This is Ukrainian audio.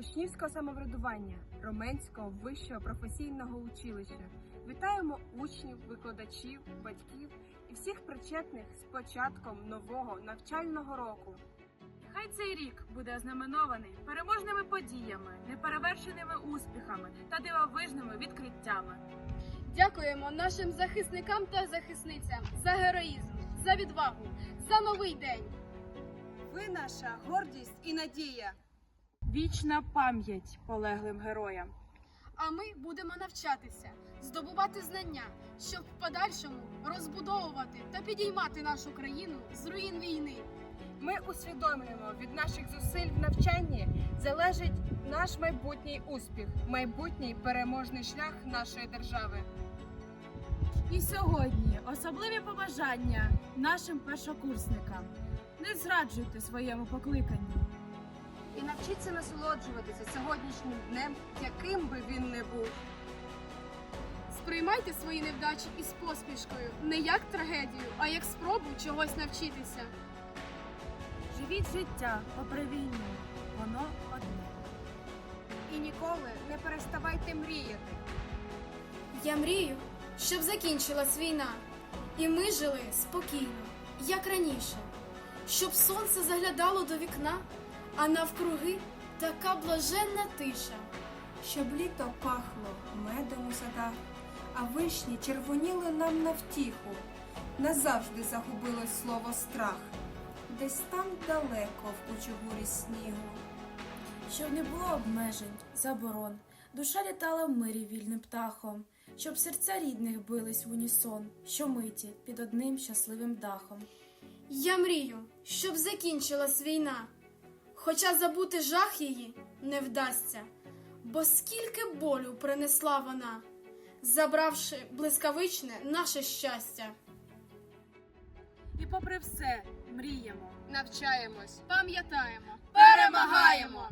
учнівського самоврядування Роменського вищого професійного училища. Вітаємо учнів, викладачів, батьків і всіх причетних з початком нового навчального року. Хай цей рік буде ознаменований переможними подіями, неперевершеними успіхами та дивовижними відкриттями. Дякуємо нашим захисникам та захисницям за героїзм, за відвагу, за новий день. Ви наша гордість і надія. Вічна пам'ять полеглим героям. А ми будемо навчатися, здобувати знання, щоб в подальшому розбудовувати та підіймати нашу країну з руїн війни. Ми усвідомлюємо, від наших зусиль в навчанні залежить наш майбутній успіх, майбутній переможний шлях нашої держави. І сьогодні особливі побажання нашим першокурсникам. Не зраджуйте своєму покликанню. І навчіться насолоджуватися сьогоднішнім днем, яким би він не був. Сприймайте свої невдачі із поспішкою, не як трагедію, а як спробу чогось навчитися. Живіть життя попри війну. Воно одне. І ніколи не переставайте мріяти. Я мрію, щоб закінчилась війна, і ми жили спокійно, як раніше, щоб сонце заглядало до вікна, а навкруги така блаженна тиша. щоб літо пахло медом у садах, а вишні червоніли нам на втіху. Назавжди загубилось слово страх, десь там далеко в кучугурі снігу. Щоб не було обмежень, заборон, душа літала в мирі вільним птахом, щоб серця рідних бились в унісон, щомиті під одним щасливим дахом. Я мрію, щоб закінчилась війна, хоча забути жах її не вдасться, бо скільки болю принесла вона, забравши блискавичне наше щастя. І попри все мріємо. Навчаємось. Пам'ятаємо, Перемагаємо!